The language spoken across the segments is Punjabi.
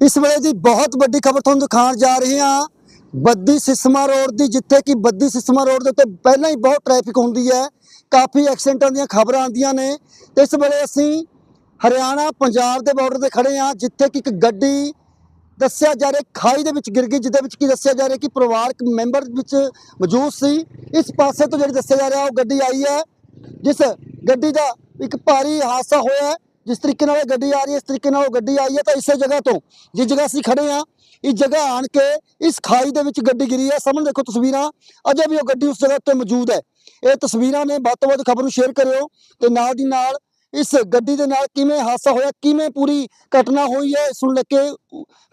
ਇਸ ਵੇਲੇ ਦੀ ਬਹੁਤ ਵੱਡੀ ਖਬਰ ਤੁਹਾਨੂੰ ਦਿਖਾਉਣ ਜਾ ਰਹੇ ਹਾਂ। ਬੱਦੀ ਸਿਸਮਾ ਰੋਡ ਦੀ, ਜਿੱਥੇ ਕਿ ਬੱਦੀ ਸਿਸਮਾ ਰੋਡ ਦੇ ਉੱਤੇ ਪਹਿਲਾਂ ਹੀ ਬਹੁਤ ਟ੍ਰੈਫਿਕ ਹੁੰਦੀ ਹੈ। ਕਾਫੀ ਐਕਸੀਡੈਂਟਾਂ ਦੀਆਂ ਖਬਰਾਂ ਆਉਂਦੀਆਂ ਨੇ। ਇਸ ਵੇਲੇ ਅਸੀਂ ਹਰਿਆਣਾ, ਪੰਜਾਬ ਦੇ ਬਾਰਡਰ ਤੇ ਖੜੇ ਹਾਂ, ਜਿੱਥੇ ਕਿ ਇੱਕ ਗੱਡੀ ਦੱਸਿਆ ਜਾ ਰਿਹਾ, ਖਾਈ ਦੇ ਵਿੱਚ ਗਿਰ ਗਈ, ਜਿਹਦੇ ਵਿੱਚ ਕੀ ਦੱਸਿਆ ਜਾ ਰਿਹਾ ਕਿ ਪਰਿਵਾਰਕ ਮੈਂਬਰ ਵਿੱਚ ਮੌਜੂਦ ਸੀ। ਇਸ ਪਾਸੇ ਤੋਂ ਜਿਹੜੀ ਦੱਸਿਆ ਜਾ ਰਿਹਾ, ਉਹ ਗੱਡੀ ਆਈ ਹੈ, ਜਿਸ ਗੱਡੀ ਦਾ ਇੱਕ ਭਾਰੀ ਹਾਦਸਾ ਹੋਇਆ ਜਿਸ ਤਰੀਕੇ ਨਾਲ ਇਹ ਗੱਡੀ ਆ ਰਹੀ ਹੈ, ਇਸ ਤਰੀਕੇ ਨਾਲ ਉਹ ਗੱਡੀ ਆਈ ਹੈ ਤਾਂ ਇਸੇ ਜਗ੍ਹਾ ਤੋਂ, ਜਿਸ ਜਗ੍ਹਾ ਅਸੀਂ ਖੜੇ ਹਾਂ ਇਸ ਜਗ੍ਹਾ ਆਣ ਕੇ ਇਸ ਖਾਈ ਦੇ ਵਿੱਚ ਗੱਡੀ ਗਿਰੀ ਹੈ। ਸਾਹਮਣੇ ਦੇਖੋ ਤਸਵੀਰਾਂ, ਅਜੇ ਵੀ ਉਹ ਗੱਡੀ ਉਸ ਜਗ੍ਹਾ ਤੇ ਮੌਜੂਦ ਹੈ। ਇਹ ਤਸਵੀਰਾਂ ਨੇ ਵੱਧ ਤੋਂ ਵੱਧ ਖਬਰ ਨੂੰ ਸ਼ੇਅਰ ਕਰਿਓ ਤੇ ਨਾਲ ਦੀ ਨਾਲ ਇਸ ਗੱਡੀ ਦੇ ਨਾਲ ਕਿਵੇਂ ਹਾਦਸਾ ਹੋਇਆ, ਕਿਵੇਂ ਪੂਰੀ ਘਟਨਾ ਹੋਈ ਹੈ ਇਸ ਨੂੰ ਲੈ ਕੇ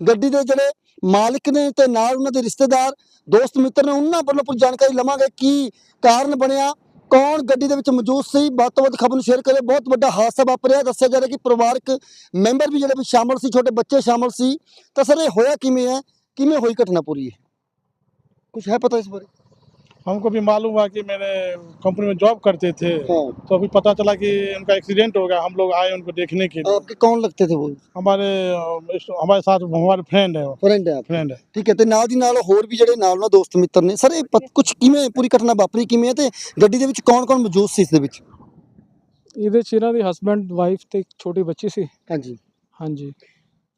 ਗੱਡੀ ਦੇ ਜਿਹੜੇ ਮਾਲਕ ਨੇ ਤੇ ਨਾਲ ਉਹਨਾਂ ਦੇ ਰਿਸ਼ਤੇਦਾਰ, ਦੋਸਤ ਮਿੱਤਰ ਨੇ, ਉਹਨਾਂ ਵੱਲੋਂ ਪੂਰੀ ਜਾਣਕਾਰੀ ਲਵਾਂਗੇ ਕੀ ਕਾਰਨ ਬਣਿਆ। ਕੌਣ ਗੱਡੀ ਦੇ ਵਿੱਚ ਮੌਜੂਦ ਸੀ? ਵੱਧ ਤੋਂ ਵੱਧ ਖਬਰ ਨੂੰ ਸ਼ੇਅਰ ਕਰੇ ਬਹੁਤ ਵੱਡਾ ਹਾਦਸਾ ਵਾਪਰਿਆ। ਦੱਸਿਆ ਜਾ ਰਿਹਾ ਕਿ ਪਰਿਵਾਰਕ ਮੈਂਬਰ ਵੀ ਜਿਹੜੇ ਵਿੱਚ ਸ਼ਾਮਲ ਸੀ, ਛੋਟੇ ਬੱਚੇ ਸ਼ਾਮਲ ਸੀ। ਤਾਂ ਸਰ ਇਹ ਹੋਇਆ ਕਿਵੇਂ ਹੈ? ਕਿਵੇਂ ਹੋਈ ਘਟਨਾ ਪੂਰੀ ਹੈ ਕੁਝ ਹੈ ਪਤਾ ਇਸ ਬਾਰੇ? हमको भी मालूम हुआ कि मैंने कंपनी में जॉब करते थे हाँ तो अभी पता चला कि उनका एक्सीडेंट हो गया हम लोग आए उनको देखने के लिए आपके कौन लगते थे वो हमारे अ, इस- हमारे साथ हमारे फ्रेंड है ਫਰੈਂਡ ਹੈ ਆਪ फ्रेंड है ਠੀਕ ਹੈ ਤੇ ਨਾਲ ਦੀ ਨਾਲ ਹੋਰ ਵੀ ਜਿਹੜੇ ਨਾਲ ਨਾਲ ਦੋਸਤ ਮਿੱਤਰ ਨੇ ਸਰ ਇਹ ਕੁਝ ਕਿਵੇਂ ਪੂਰੀ ਘਟਨਾ ਵਾਪਰੀ ਕਿਵੇਂ ਹੈ ਤੇ ਗੱਡੀ ਦੇ ਵਿੱਚ ਕੌਣ ਕੌਣ ਮੌਜੂਦ ਸੀ ਇਸ ਦੇ ਵਿੱਚ ਇਹਦੇ ਚ ਇਹਨਾਂ ਦੀ ਹਸਬੰਡ ਵਾਈਫ ਤੇ ਇੱਕ ਛੋਟੀ ਬੱਚੀ ਸੀ ਹਾਂਜੀ ਹਾਂਜੀ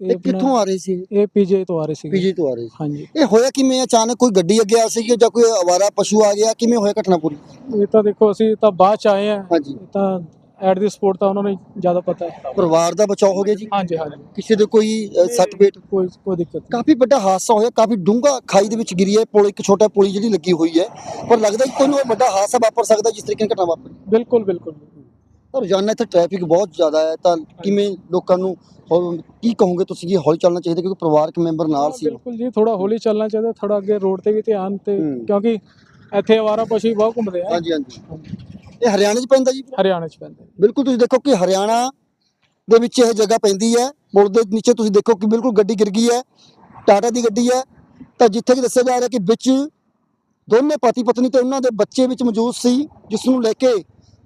ਇਹ ਕਿੱਥੋਂ ਆ ਰਹੇ ਸੀ ਇਹ ਪੀਜੇ ਤੋਂ ਆ ਰਹੇ ਸੀ ਪੀਜੀ ਤੋਂ ਆ ਰਹੇ ਸੀ। ਹਾਂਜੀ। ਇਹ ਹੋਇਆ ਕਿਵੇਂ? ਅਚਾਨਕ ਕੋਈ ਗੱਡੀ ਅੱਗੇ ਆ ਸੀ ਜਾਂ ਕੋਈ ਅਵਾਰਾ ਪਸ਼ੂ ਆ ਗਿਆ? ਕਿਵੇਂ ਹੋਇਆ ਘਟਨਾ ਪੂਰੀ? ਇਹ ਤਾਂ ਦੇਖੋ ਅਸੀਂ ਤਾਂ ਬਾਅਦ ਚ ਆਏ ਆ। ਹਾਂਜੀ। ਇਹ ਤਾਂ ਐਟ ਦੀ ਸਪੋਰਟ ਤਾਂ ਉਹਨਾਂ ਨੂੰ ਜ਼ਿਆਦਾ ਪਤਾ ਹੈ। ਪਰਿਵਾਰ ਦਾ ਬਚਾਅ ਹੋ ਗਿਆ ਜੀ? ਹਾਂਜੀ ਹਾਂਜੀ। ਕਿਸੇ ਦੇ ਕੋਈ ਅ, ਸੱਟ ਪੇਟ? ਕੋਈ ਕੋਈ ਦਿੱਕਤ ਨਹੀਂ। ਕਾਫੀ ਵੱਡਾ ਹਾਦਸਾ ਹੋਇਆ ਕਾਫੀ ਡੂੰਘਾ ਖਾਈ ਦੇ ਵਿੱਚ ਗਿਰੀ ਹੈ। ਪੁਲ ਇੱਕ ਛੋਟਾ ਪੁਲੀ ਜਿਹੜੀ ਲੱਗੀ ਹੋਈ ਹੈ। ਪਰ ਲੱਗਦਾ ਕਿ ਕੋਈ ਨਾ ਕੋਈ ਵੱਡਾ ਹਾਦਸਾ ਵਾਪਰ ਸਕਦਾ ਜਿਸ ਤਰੀਕੇ ਨਾਲ ਘਟਨਾ ਵਾਪਰੀ। ਬਿਲਕੁਲ ਬਿਲਕੁਲ। ਰੋਜ਼ਾਨਾ ਇੱਥੇ ਟ੍ਰੈਫਿਕ ਬਹੁਤ ਜ਼ਿਆਦਾ ਹੈ ਤਾਂ ਕਿਵੇਂ ਲੋਕਾਂ ਨੂੰ ਹੌ- ਕੀ ਕਹੋਗੇ ਤੁਸੀਂ ਕਿ ਹੌਲੀ ਚੱਲਣਾ ਚਾਹੀਦਾ ਕਿਉਂਕਿ ਪਰਿਵਾਰਕ ਮੈਂਬਰ ਨਾਲ ਸੀ ਬਿਲਕੁਲ ਜੀ ਥੋੜਾ ਹੌਲੀ ਚੱਲਣਾ ਚਾਹੀਦਾ ਥੋੜਾ ਅੱਗੇ ਰੋਡ ਤੇ ਵੀ ਧਿਆਨ ਤੇ ਹੂੰ। ਕਿਉਂਕਿ ਇੱਥੇ ਆਵਾਰਾ ਪਸ਼ੂ ਬਹੁਤ ਘੁੰਮਦੇ ਆ। ਹਾਂਜੀ ਹਾਂਜੀ। ਇਹ ਹਰਿਆਣੇ 'ਚ ਪੈਂਦਾ ਜੀ? ਹਰਿਆਣਾ ਚ ਪੈਂਦੇ ਬਿਲਕੁਲ ਤੁਸੀਂ ਦੇਖੋ ਕਿ ਹਰਿਆਣਾ ਦੇ ਵਿੱਚ ਇਹ ਜਗ੍ਹਾ ਪੈਂਦੀ ਹੈ ਪੁਲ ਦੇ ਨੀਚੇ ਤੁਸੀਂ ਦੇਖੋ ਕਿ ਬਿਲਕੁਲ ਗੱਡੀ ਗਿਰ ਗਈ ਹੈ ਟਾਟਾ ਦੀ ਗੱਡੀ ਹੈ ਤਾਂ ਜਿੱਥੇ ਕਿ ਦੱਸਿਆ ਜਾ ਰਿਹਾ ਕਿ ਵਿੱਚ ਦੋਨੇ ਪਤੀ ਪਤਨੀ ਤੇ ਉਹਨਾਂ ਦੇ ਬੱਚੇ ਵਿੱਚ ਮੌਜੂਦ ਸੀ ਜਿਸ ਨੂੰ ਲੈ ਕੇ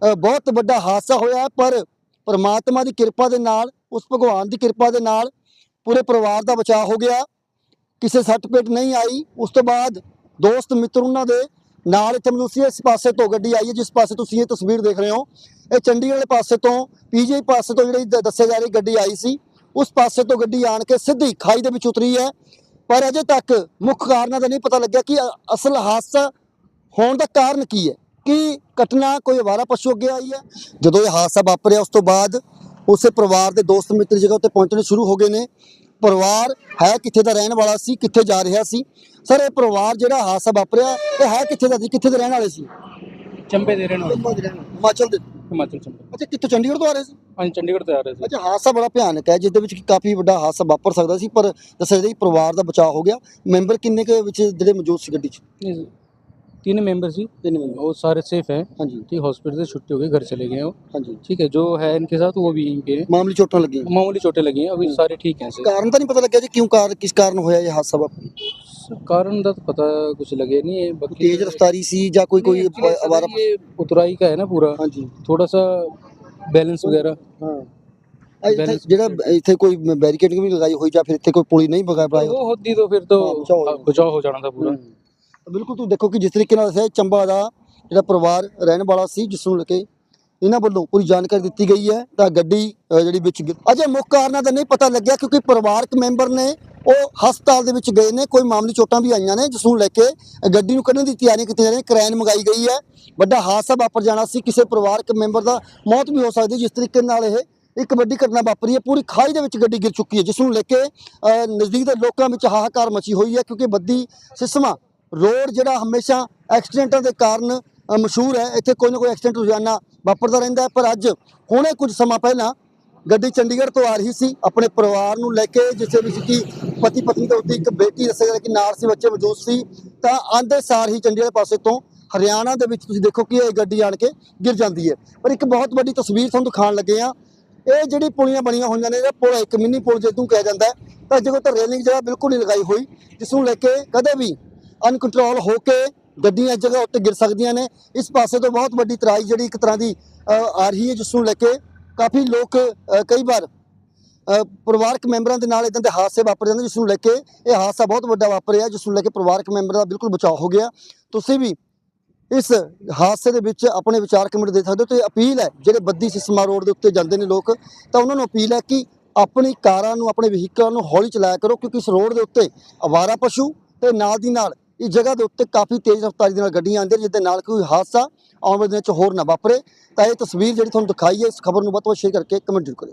ਬਹੁਤ ਵੱਡਾ ਹਾਦਸਾ ਹੋਇਆ ਪਰ ਪਰਮਾਤਮਾ ਦੀ ਕਿਰਪਾ ਦੇ ਨਾਲ, ਉਸ ਭਗਵਾਨ ਦੀ ਕਿਰਪਾ ਦੇ ਨਾਲ ਪੂਰੇ ਪਰਿਵਾਰ ਦਾ ਬਚਾਅ ਹੋ ਗਿਆ। ਕਿਸੇ ਸੱਟ ਪੇਟ ਨਹੀਂ ਆਈ। ਉਸ ਤੋਂ ਬਾਅਦ ਦੋਸਤ ਮਿੱਤਰ ਉਹਨਾਂ ਦੇ ਨਾਲ ਇੱਥੇ ਮੌਜੂਦ ਇਸ ਪਾਸੇ ਤੋਂ ਗੱਡੀ ਆਈ ਹੈ, ਜਿਸ ਪਾਸੇ ਤੁਸੀਂ ਇਹ ਤਸਵੀਰ ਦੇਖ ਰਹੇ ਹੋ। ਇਹ ਚੰਡੀਗੜ੍ਹ ਵਾਲੇ ਪਾਸੇ ਤੋਂ ਪੀਜੀ ਪਾਸੇ ਤੋਂ ਜਿਹੜੀ ਦੱਸਿਆ ਜਾ ਰਹੀ ਗੱਡੀ ਆਈ ਸੀ, ਉਸ ਪਾਸੇ ਤੋਂ ਗੱਡੀ ਆਣ ਕੇ ਸਿੱਧੀ ਖਾਈ ਦੇ ਵਿੱਚ ਉਤਰੀ ਹੈ। ਪਰ ਅਜੇ ਤੱਕ ਮੁੱਖ ਕਾਰਨਾਂ ਦਾ ਨਹੀਂ ਪਤਾ ਲੱਗਿਆ ਕਿ ਅਸਲ ਹਾਦਸਾ ਹੋਣ ਦਾ ਕਾਰਨ ਕੀ ਹੈ। ਕੀ ਘਟਨਾ ਕੋਈ ਅਵਾਰਾ ਪਸ਼ੂ ਅੱਗੇ ਆਈ ਹੈ? ਜਦੋਂ ਇਹ ਹਾਦਸਾ ਵਾਪਰਿਆ ਉਸ ਤੋਂ ਬਾਅਦ ਉਸੇ ਪਰਿਵਾਰ ਦੇ ਦੋਸਤ ਮਿੱਤਰ ਜਗ੍ਹਾ ਉੱਤੇ ਪਹੁੰਚਣੇ ਸ਼ੁਰੂ ਹੋ ਗਏ ਨੇ। ਪਰਿਵਾਰ ਹੈ ਕਿੱਥੇ ਦਾ ਰਹਿਣ ਵਾਲਾ ਸੀ ਕਿੱਥੇ ਜਾ ਰਿਹਾ ਸੀ? ਸਰ ਇਹ ਪਰਿਵਾਰ ਜਿਹੜਾ ਹਾਦਸਾ ਵਾਪਰਿਆ ਇਹ ਹੈ ਕਿੱਥੇ ਦਾ ਸੀ ਕਿੱਥੇ ਦੇ ਰਹਿਣ ਵਾਲੇ ਸੀ? ਚੰਬੇ ਦੇ ਰਹਿਣ ਵਾਲੇ। ਹਿਮਾਚਲ ਦੇ। ਹਿਮਾਚਲ ਚੰਬੇ। ਅੱਛਾ ਕਿੱਥੋਂ? ਚੰਡੀਗੜ੍ਹ ਤੋਂ ਆ ਰਹੇ ਸੀ? ਹਾਂਜੀ ਚੰਡੀਗੜ੍ਹ ਤੋਂ ਆ ਰਹੇ ਸੀ। ਅੱਛਾ ਹਾਦਸਾ ਬੜਾ ਭਿਆਨਕ ਹੈ ਜਿਸ ਦੇ ਵਿੱਚ ਕਾਫੀ ਵੱਡਾ ਹਾਦਸਾ ਵਾਪਰ ਸਕਦਾ ਸੀ ਪਰ ਦੱਸਿਆ ਕਿ ਪਰਿਵਾਰ ਦਾ ਬਚਾਅ ਹੋ ਗਿਆ। ਮੈਂਬਰ ਕਿੰਨੇ ਕੁ ਵਿੱਚ ਜਿਹੜੇ ਮੌਜੂਦ ਸੀ ਗੱਡੀ 'ਚ? तीन मेंबर जी ਤਿੰਨ ਮੈਂਬਰ वो सारे सेफ हैं ਹਾਂਜੀ ठीक हॉस्पिटल से छुट्टी हो गई घर चले गए हैं वो ਹਾਂਜੀ ठीक है जो है इनके साथ वो भी यहीं पे हैं ਮਾਮੂਲੀ ਚੋਟਾਂ ਲੱਗੀਆਂ मामूली चोटें लगी हैं अभी हम्म। सारे ठीक हैं से ਕਾਰਨ ਤਾਂ ਨਹੀਂ ਪਤਾ ਲੱਗਿਆ ਜੀ ਕਿਉਂ ਕਾਰ ਕਿਸ ਕਾਰਨ ਹੋਇਆ ਇਹ ਹਾਦਸਾ ਵਾਪਰਿਆ कारण का तो पता कुछ लगे नहीं है बाकी ਤੇਜ਼ ਰਫ਼ਤਾਰੀ ਸੀ ਜਾਂ ਕੋਈ ਕੋਈ नहीं, actually ऐसा ਅਵਾਰਾ था कि ये उतराई का है ना पूरा ਹਾਂਜੀ थोड़ा सा बैलेंस वगैरह ਹਾਂ ਆ ਇੱਥੇ Balance- ਜਿਹੜਾ ਇੱਥੇ ਕੋਈ ਬੈਰੀਕੇਡਿੰਗ ਵੀ ਲਗਾਈ ਹੋਈ ਜਾਂ ਫਿਰ ਇੱਥੇ ਕੋਈ ਪੁਲੀ ਨਹੀਂ ਬਗਾ ਪਾਇਆ वो होती तो फिर तो हाँ, बचाव हो जाना। बचाव हो जाना था पूरा ਤਾਂ ਬਿਲਕੁਲ ਤੁਸੀਂ ਦੇਖੋ ਕਿ ਜਿਸ ਤਰੀਕੇ ਨਾਲ ਦੱਸਿਆ ਚੰਬਾ ਦਾ ਜਿਹੜਾ ਪਰਿਵਾਰ ਰਹਿਣ ਵਾਲਾ ਸੀ, ਜਿਸ ਨੂੰ ਲੈ ਕੇ ਇਹਨਾਂ ਵੱਲੋਂ ਪੂਰੀ ਜਾਣਕਾਰੀ ਦਿੱਤੀ ਗਈ ਹੈ, ਤਾਂ ਗੱਡੀ ਜਿਹੜੀ ਵਿੱਚ ਗਿ- ਅਜੇ ਮੁੱਖ ਕਾਰਨਾਂ ਦਾ ਨਹੀਂ ਪਤਾ ਲੱਗਿਆ ਕਿਉਂਕਿ ਪਰਿਵਾਰਕ ਮੈਂਬਰ ਨੇ ਉਹ ਹਸਪਤਾਲ ਦੇ ਵਿੱਚ ਗਏ ਨੇ, ਕੋਈ ਮਾਮੂਲੀ ਚੋਟਾਂ ਵੀ ਆਈਆਂ ਨੇ, ਜਿਸ ਨੂੰ ਲੈ ਕੇ ਗੱਡੀ ਨੂੰ ਕੱਢਣ ਦੀ ਤਿਆਰੀ ਕੀਤੀ ਜਾ ਰਹੀ ਹੈ, ਕ੍ਰੈਨ ਮੰਗਾਈ ਗਈ ਹੈ। ਵੱਡਾ ਹਾਦਸਾ ਵਾਪਰ ਜਾਣਾ ਸੀ, ਕਿਸੇ ਪਰਿਵਾਰਕ ਮੈਂਬਰ ਦਾ ਮੌਤ ਵੀ ਹੋ ਸਕਦੀ ਜਿਸ ਤਰੀਕੇ ਨਾਲ ਇਹ ਇੱਕ ਵੱਡੀ ਘਟਨਾ ਵਾਪਰੀ ਹੈ, ਪੂਰੀ ਖਾਈ ਦੇ ਵਿੱਚ ਗੱਡੀ ਗਿਰ ਚੁੱਕੀ ਹੈ, ਜਿਸ ਨੂੰ ਲੈ ਕੇ ਨਜ਼ਦੀਕ ਦੇ ਲੋਕਾਂ ਵਿੱਚ ਹਾਹਾਕਾਰ ਮਚੀ ਹੋਈ ਹੈ, ਕਿਉਂਕਿ ਬੱਦੀ ਸਿਸਮਾ ਰੋਡ ਜਿਹੜਾ ਹਮੇਸ਼ਾ ਐਕਸੀਡੈਂਟਾਂ ਦੇ ਕਾਰਨ ਮਸ਼ਹੂਰ ਹੈ। ਇੱਥੇ ਕੋਈ ਨਾ ਕੋਈ ਐਕਸੀਡੈਂਟ ਰੋਜ਼ਾਨਾ ਵਾਪਰਦਾ ਰਹਿੰਦਾ ਹੈ। ਪਰ ਅੱਜ ਹੁਣੇ ਕੁਝ ਸਮਾਂ ਪਹਿਲਾਂ ਗੱਡੀ ਚੰਡੀਗੜ੍ਹ ਤੋਂ ਆ ਰਹੀ ਸੀ। ਆਪਣੇ ਪਰਿਵਾਰ ਨੂੰ ਲੈ ਕੇ ਜਿਸ ਵਿੱਚ ਕਿ ਪਤੀ ਪਤਨੀ ਦੇ ਉੱਤੇ ਇੱਕ ਬੇਟੀ ਦੱਸਿਆ ਜਾ ਕਿ ਨਾਲ ਸੀ, ਬੱਚੇ ਮੌਜੂਦ ਸੀ। ਤਾਂ ਆਂਦੇ ਸਾਰ ਹੀ ਚੰਡੀਗੜ੍ਹ ਪਾਸੇ ਤੋਂ ਹਰਿਆਣਾ ਦੇ ਵਿੱਚ ਤੁਸੀਂ ਦੇਖੋ ਕਿ ਇਹ ਗੱਡੀ ਆਣ ਕੇ ਗਿਰ ਜਾਂਦੀ ਹੈ। ਪਰ ਇੱਕ ਬਹੁਤ ਵੱਡੀ ਤਸਵੀਰ ਤੁਹਾਨੂੰ ਦਿਖਾਉਣ ਲੱਗੇ ਆ ਇਹ ਜਿਹੜੀ ਪੁਲੀਆਂ ਬਣੀਆਂ ਹੋਈਆਂ ਨੇ ਇਹ ਪੁਲ ਇੱਕ ਮਿੰਨੀ ਪੁਲ ਜਿਹਨੂੰ ਕਿਹਾ ਜਾਂਦਾ ਤਾਂ ਜਗ੍ਹਾ ਤਾਂ ਰੇਲਿੰਗ ਜਿਹੜਾ ਬਿਲਕੁਲ ਨਹੀਂ ਲਗਾਈ ਹੋਈ, ਜਿਸ ਨੂੰ ਲੈ ਕੇ ਕਦੇ ਵੀ ਅਨਕੰਟਰੋਲ ਹੋ ਕੇ ਗੱਡੀਆਂ ਇਸ ਜਗ੍ਹਾ ਉੱਤੇ ਗਿਰ ਸਕਦੀਆਂ ਨੇ। ਇਸ ਪਾਸੇ ਤੋਂ ਬਹੁਤ ਵੱਡੀ ਤਰਾਈ ਜਿਹੜੀ ਇੱਕ ਤਰ੍ਹਾਂ ਦੀ ਆ ਰਹੀ ਹੈ ਜਿਸ ਨੂੰ ਲੈ ਕੇ ਕਾਫੀ ਲੋਕ ਕਈ ਵਾਰ ਪਰਿਵਾਰਕ ਮੈਂਬਰਾਂ ਦੇ ਨਾਲ ਇਦਾਂ ਦੇ ਹਾਦਸੇ ਵਾਪਰ ਜਾਂਦੇ ਜਿਸ ਨੂੰ ਲੈ ਕੇ ਇਹ ਹਾਦਸਾ ਬਹੁਤ ਵੱਡਾ ਵਾਪਰਿਆ ਜਿਸ ਨੂੰ ਲੈ ਕੇ ਪਰਿਵਾਰਕ ਮੈਂਬਰ ਦਾ ਬਿਲਕੁਲ ਬਚਾਅ ਹੋ ਗਿਆ। ਤੁਸੀਂ ਵੀ ਇਸ ਹਾਦਸੇ ਦੇ ਵਿੱਚ ਆਪਣੇ ਵਿਚਾਰ ਕਮੈਂਟ ਦੇ ਸਕਦੇ ਹੋ ਤੇ ਅਪੀਲ ਹੈ, ਜਿਹੜੇ ਬੱਦੀ ਸਿਸਮਾ ਰੋਡ ਦੇ ਉੱਤੇ ਜਾਂਦੇ ਨੇ ਲੋਕ, ਤਾਂ ਉਹਨਾਂ ਨੂੰ ਅਪੀਲ ਹੈ ਕਿ ਆਪਣੀ ਕਾਰਾਂ ਨੂੰ, ਆਪਣੇ ਵਹੀਕਲਾਂ ਨੂੰ ਹੌਲੀ ਚਲਾਇਆ ਕਰੋ, ਕਿਉਂਕਿ ਇਸ ਰੋਡ ਦੇ ਉੱਤੇ ਅਵਾਰਾ ਪਸ਼ੂ ਤੇ ਨਾਲ ਦੀ ਨਾਲ ਇਸ ਜਗ੍ਹਾ ਦੇ ਉੱਤੇ ਕਾਫੀ ਤੇਜ਼ ਰਫ਼ਤਾਰੀ ਦੇ ਨਾਲ ਗੱਡੀਆਂ ਆਉਂਦੀਆਂ ਜਿਹਦੇ ਨਾਲ ਕੋਈ ਹਾਦਸਾ ਆਉਣ ਵਾਲੇ ਦਿਨਾਂ 'ਚ ਹੋਰ ਨਾ ਵਾਪਰੇ। ਤਾਂ ਇਹ ਤਸਵੀਰ ਜਿਹੜੀ ਤੁਹਾਨੂੰ ਦਿਖਾਈ ਹੈ, ਇਸ ਖਬਰ ਨੂੰ ਵੱਧ ਤੋਂ ਵੱਧ ਸ਼ੇਅਰ ਕਰਕੇ ਕਮੈਂਟ ਜ਼ਰੂਰ ਕਰਿਓ।